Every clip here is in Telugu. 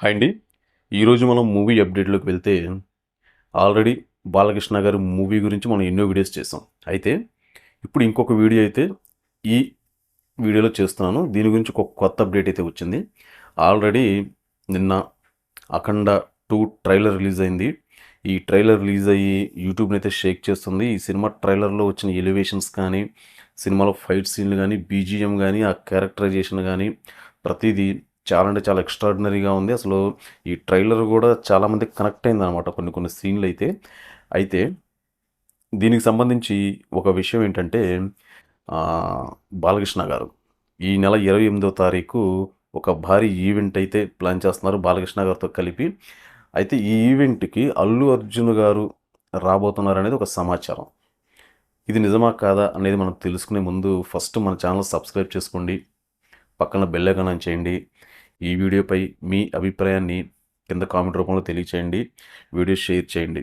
హాయ్ అండి. ఈరోజు మనం మూవీ అప్డేట్లోకి వెళ్తే ఆల్రెడీ బాలకృష్ణ గారి మూవీ గురించి మనం ఎన్నో వీడియోస్ చేసాం. అయితే ఇప్పుడు ఇంకొక వీడియో అయితే ఈ వీడియోలో చేస్తున్నాను. దీని గురించి ఒక కొత్త అప్డేట్ అయితే వచ్చింది. ఆల్రెడీ నిన్న అఖండ టూ ట్రైలర్ రిలీజ్ అయింది. ఈ ట్రైలర్ రిలీజ్ అయ్యి యూట్యూబ్ని అయితే షేక్ చేస్తుంది. ఈ సినిమా ట్రైలర్లో వచ్చిన ఎలివేషన్స్ కానీ సినిమాలో ఫైట్ సీన్లు కానీ బీజిఎం కానీ ఆ క్యారెక్టరైజేషన్ కానీ ప్రతిదీ చాలా అంటే చాలా ఎక్స్ట్రాడినరీగా ఉంది. అసలు ఈ ట్రైలర్ కూడా చాలామంది కనెక్ట్ అయింది అనమాట కొన్ని కొన్ని సీన్లు అయితే అయితే దీనికి సంబంధించి ఒక విషయం ఏంటంటే బాలకృష్ణ గారు ఈ నెల ఇరవై ఎనిమిదో తారీఖు ఒక భారీ ఈవెంట్ అయితే ప్లాన్ చేస్తున్నారు బాలకృష్ణ గారితో కలిపి. అయితే ఈ ఈవెంట్కి అల్లు అర్జున్ గారు రాబోతున్నారు అనేది ఒక సమాచారం. ఇది నిజమా కాదా అనేది మనం తెలుసుకునే ముందు ఫస్ట్ మన ఛానల్ సబ్స్క్రైబ్ చేసుకోండి. పక్కన బెల్ ఐకాన్ చేయండి. ఈ వీడియోపై మీ అభిప్రాయాన్ని కింద కామెంట్ రూపంలో తెలియచేయండి. వీడియో షేర్ చేయండి.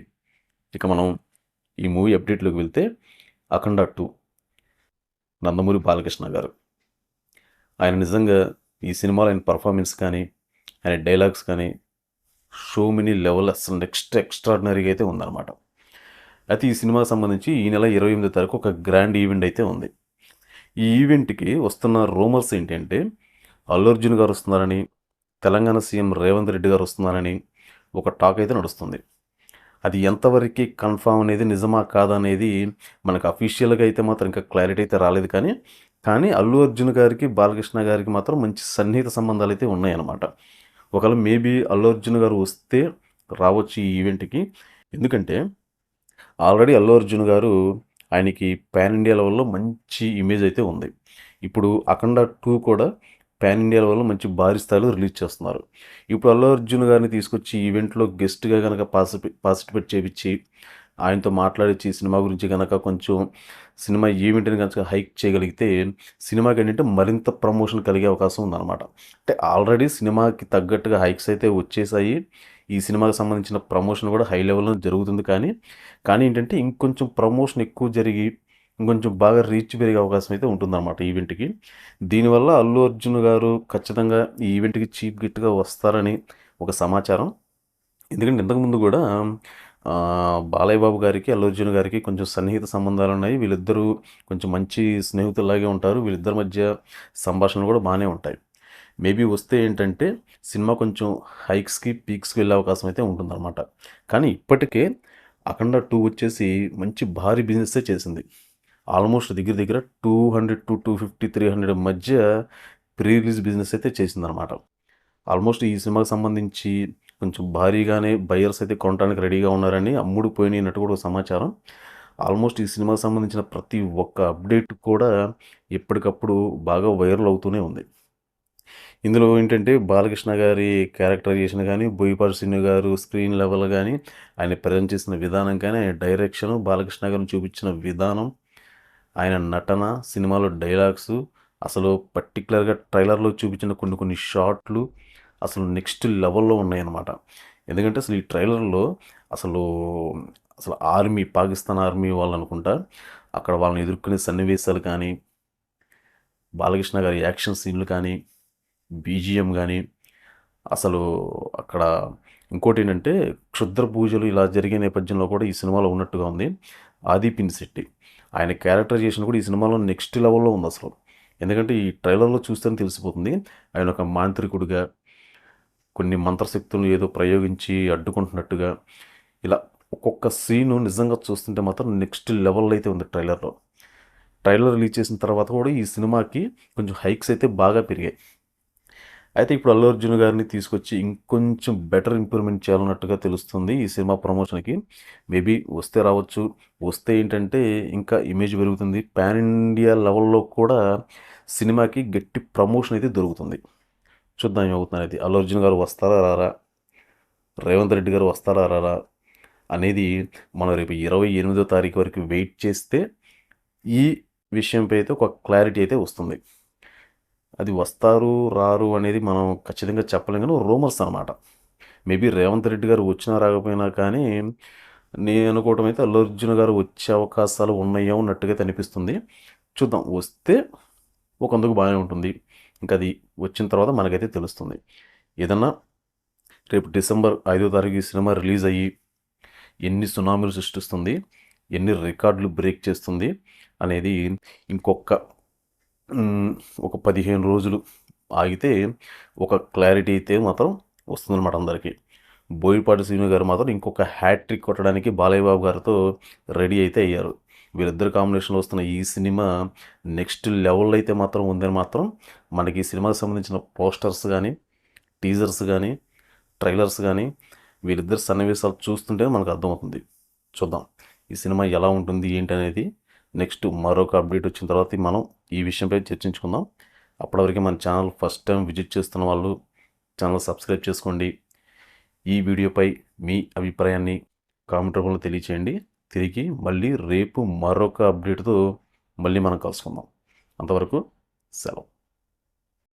ఇక మనం ఈ మూవీ అప్డేట్లోకి వెళ్తే అఖండ టూ నందమూరి బాలకృష్ణ గారు. ఆయన నిజంగా ఈ సినిమాలో ఆయన పర్ఫార్మెన్స్ కానీ ఆయన డైలాగ్స్ కానీ షో మెనీ లెవెల్ అసలు నెక్స్ట్ ఎక్స్ట్రాడినరీగా అయితే ఉందన్నమాట. అయితే ఈ సినిమాకి సంబంధించి ఈ నెల ఇరవై ఎనిమిది తారీఖు ఒక గ్రాండ్ ఈవెంట్ అయితే ఉంది. ఈ ఈవెంట్కి వస్తున్న రూమర్స్ ఏంటంటే అర్జున్ గారు వస్తున్నారని తెలంగాణ సీఎం రేవంత్ రెడ్డి గారు వస్తున్నారని ఒక టాక్ అయితే నడుస్తుంది. అది ఎంతవరకు కన్ఫామ్ అనేది నిజమా కాదా అనేది మనకు అఫీషియల్గా అయితే మాత్రం ఇంకా క్లారిటీ అయితే రాలేదు కానీ కానీ అల్లు అర్జున్ గారికి బాలకృష్ణ గారికి మాత్రం మంచి సన్నిహిత సంబంధాలు అయితే ఉన్నాయన్నమాట. ఒకవేళ మేబీ అల్లు అర్జున్ గారు వస్తే రావచ్చు ఈ ఈవెంట్కి. ఎందుకంటే ఆల్రెడీ అల్లు అర్జున్ గారు ఆయనకి పాన్ ఇండియా లెవెల్లో మంచి ఇమేజ్ అయితే ఉంది. ఇప్పుడు అఖండ టూ కూడా పాన్ ఇండియా లెవెల్లో మంచి భారీ స్థాయిలో రిలీజ్ చేస్తున్నారు. ఇప్పుడు అల్లు అర్జున్ గారిని తీసుకొచ్చి ఈవెంట్లో గెస్ట్గా కనుక పార్టిసిపేట్ చేపించి ఆయనతో మాట్లాడించి సినిమా గురించి కనుక కొంచెం సినిమా ఈవెంట్ని కనుక హైక్ చేయగలిగితే సినిమాకి ఏంటంటే మరింత ప్రమోషన్ కలిగే అవకాశం ఉందన్నమాట. అంటే ఆల్రెడీ సినిమాకి తగ్గట్టుగా హైక్స్ అయితే వచ్చేసాయి. ఈ సినిమాకి సంబంధించిన ప్రమోషన్ కూడా హై లెవెల్లో జరుగుతుంది కానీ కానీ ఏంటంటే ఇంకొంచెం ప్రమోషన్ ఎక్కువ జరిగి ఇంకొంచెం బాగా రీచ్ పెరిగే అవకాశం అయితే ఉంటుందన్నమాట ఈవెంట్కి దీనివల్ల అల్లు అర్జున్ గారు ఖచ్చితంగా ఈ ఈవెంట్కి చీప్ గిట్గా వస్తారని ఒక సమాచారం. ఎందుకంటే ఇంతకుముందు కూడా బాలయ్య బాబు గారికి అల్లు అర్జున్ గారికి కొంచెం సన్నిహిత సంబంధాలు ఉన్నాయి. వీళ్ళిద్దరూ కొంచెం మంచి స్నేహితులలాగే ఉంటారు. వీళ్ళిద్దరి మధ్య సంభాషణలు కూడా బాగానే ఉంటాయి. మేబీ వస్తే ఏంటంటే సినిమా కొంచెం హైక్స్కి పీక్స్కి వెళ్ళే అవకాశం అయితే ఉంటుందన్నమాట. కానీ ఇప్పటికే అఖండ టూ వచ్చేసి మంచి భారీ బిజినెస్ చేసింది. ఆల్మోస్ట్ దగ్గర దగ్గర two hundred to two fifty three hundred మధ్య ప్రీ రిలీజ్ బిజినెస్ అయితే చేసిందనమాట ఆల్మోస్ట్ ఈ సినిమాకి సంబంధించి కొంచెం భారీగానే బయర్స్ అయితే కొనడానికి రెడీగా ఉన్నారని అమ్ముడు పోయినట్టు కూడా ఒక సమాచారం. ఆల్మోస్ట్ ఈ సినిమాకి సంబంధించిన ప్రతి ఒక్క అప్డేట్ కూడా ఎప్పటికప్పుడు బాగా వైరల్ అవుతూనే ఉంది. ఇందులో ఏంటంటే బాలకృష్ణ గారి క్యారెక్టరైజేషన్ కానీ బోయిపాటి శ్రీను గారు స్క్రీన్ లెవెల్ కానీ ఆయన ప్రజెంట్ చేసిన విధానం కానీ ఆయన డైరెక్షన్ బాలకృష్ణ గారిని చూపించిన విధానం ఆయన నటన సినిమాలో డైలాగ్స్ అసలు పర్టికులర్గా ట్రైలర్లో చూపించిన కొన్ని కొన్ని షాట్లు అసలు నెక్స్ట్ లెవెల్లో ఉన్నాయన్నమాట. ఎందుకంటే అసలు ఈ ట్రైలర్లో అసలు అసలు ఆర్మీ పాకిస్తాన్ ఆర్మీ వాళ్ళు అనుకుంటా అక్కడ వాళ్ళని ఎదుర్కొనే సన్నివేశాలు కానీ బాలకృష్ణ గారి యాక్షన్ సీన్లు కానీ బీజిఎం కానీ అసలు అక్కడ ఇంకోటి ఏంటంటే క్షుద్ర పూజలు ఇలా జరిగే నేపథ్యంలో కూడా ఈ సినిమాలో ఉన్నట్టుగా ఉంది. ఆది పినిశెట్టి ఆయన క్యారెక్టరైజేషన్ కూడా ఈ సినిమాలో నెక్స్ట్ లెవెల్లో ఉంది అసలు. ఎందుకంటే ఈ ట్రైలర్లో చూస్తేనే తెలిసిపోతుంది. ఆయన ఒక మాంత్రికుడిగా కొన్ని మంత్రశక్తులను ఏదో ప్రయోగించి అడ్డుకుంటున్నట్టుగా ఇలా ఒక్కొక్క సీను నిజంగా చూస్తుంటే మాత్రం నెక్స్ట్ లెవెల్లో అయితే ఉంది ట్రైలర్లో. ట్రైలర్ రిలీజ్ చేసిన తర్వాత కూడా ఈ సినిమాకి కొంచెం హైక్స్ అయితే బాగా పెరిగాయి. అయితే ఇప్పుడు అల్లు అర్జున్ గారిని తీసుకొచ్చి ఇంకొంచెం బెటర్ ఇంప్రూవ్మెంట్ చేయాలన్నట్టుగా తెలుస్తుంది ఈ సినిమా ప్రమోషన్కి మేబీ వస్తే రావచ్చు వస్తే ఏంటంటే ఇంకా ఇమేజ్ పెరుగుతుంది. పాన్ ఇండియా లెవెల్లో కూడా సినిమాకి గట్టి ప్రమోషన్ అయితే దొరుకుతుంది. చూద్దాం ఏమవుతుంది అనేది. అల్లు అర్జున్ గారు వస్తారా రారా? రేవంత్ రెడ్డి గారు వస్తారా రారా? అనేది మనం రేపు ఇరవై ఎనిమిదో తారీఖు వరకు వెయిట్ చేస్తే ఈ విషయంపై అయితే ఒక క్లారిటీ అయితే వస్తుంది. అది వస్తారు రారు అనేది మనం ఖచ్చితంగా చెప్పలేం. కానీ రూమర్స్ అనమాట మేబీ రేవంత్ రెడ్డి గారు వచ్చినా రాకపోయినా కానీ నేను అనుకోవటం అయితే అల్లు అర్జున్ గారు వచ్చే అవకాశాలు ఉన్నాయో ఉన్నట్టుగా అనిపిస్తుంది. చూద్దాం. వస్తే ఒకందుకు బాగానే ఉంటుంది. ఇంకా అది వచ్చిన తర్వాత మనకైతే తెలుస్తుంది. ఏదన్నా రేపు డిసెంబర్ ఐదో తారీఖు ఈ సినిమా రిలీజ్ అయ్యి ఎన్ని సునామీలు సృష్టిస్తుంది ఎన్ని రికార్డులు బ్రేక్ చేస్తుంది అనేది ఇంకొక ఒక పదిహేను రోజులు ఆగితే ఒక క్లారిటీ అయితే మాత్రం వస్తుందన్నమాట అందరికీ. బోయిపాటి శ్రీను గారు మాత్రం ఇంకొక హ్యాట్రిక్ కొట్టడానికి బాలయ్య బాబు గారితో రెడీ అయితే అయ్యారు. వీరిద్దరు కాంబినేషన్లో వస్తున్న ఈ సినిమా నెక్స్ట్ లెవెల్ అయితే మాత్రం ఉందని మాత్రం మనకి ఈ సినిమాకి సంబంధించిన పోస్టర్స్ కానీ టీజర్స్ కానీ ట్రైలర్స్ కానీ వీరిద్దరు సన్నివేశాలు చూస్తుంటే మనకు అర్థమవుతుంది. చూద్దాం. ఈ సినిమా ఎలా ఉంటుంది ఏంటి అనేది నెక్స్ట్ మరొక అప్డేట్ వచ్చిన తర్వాత మనం ఈ విషయంపై చర్చించుకుందాం. అప్పటివరకు మన ఛానల్ ఫస్ట్ టైం విజిట్ చేస్తున్న వాళ్ళు ఛానల్ సబ్స్క్రైబ్ చేసుకోండి. ఈ వీడియోపై మీ అభిప్రాయాన్ని కామెంట్ రూపంలో తెలియచేయండి. తిరిగి మళ్ళీ రేపు మరొక అప్డేట్తో మళ్ళీ మనం కలుసుకుందాం. అంతవరకు సెలవు.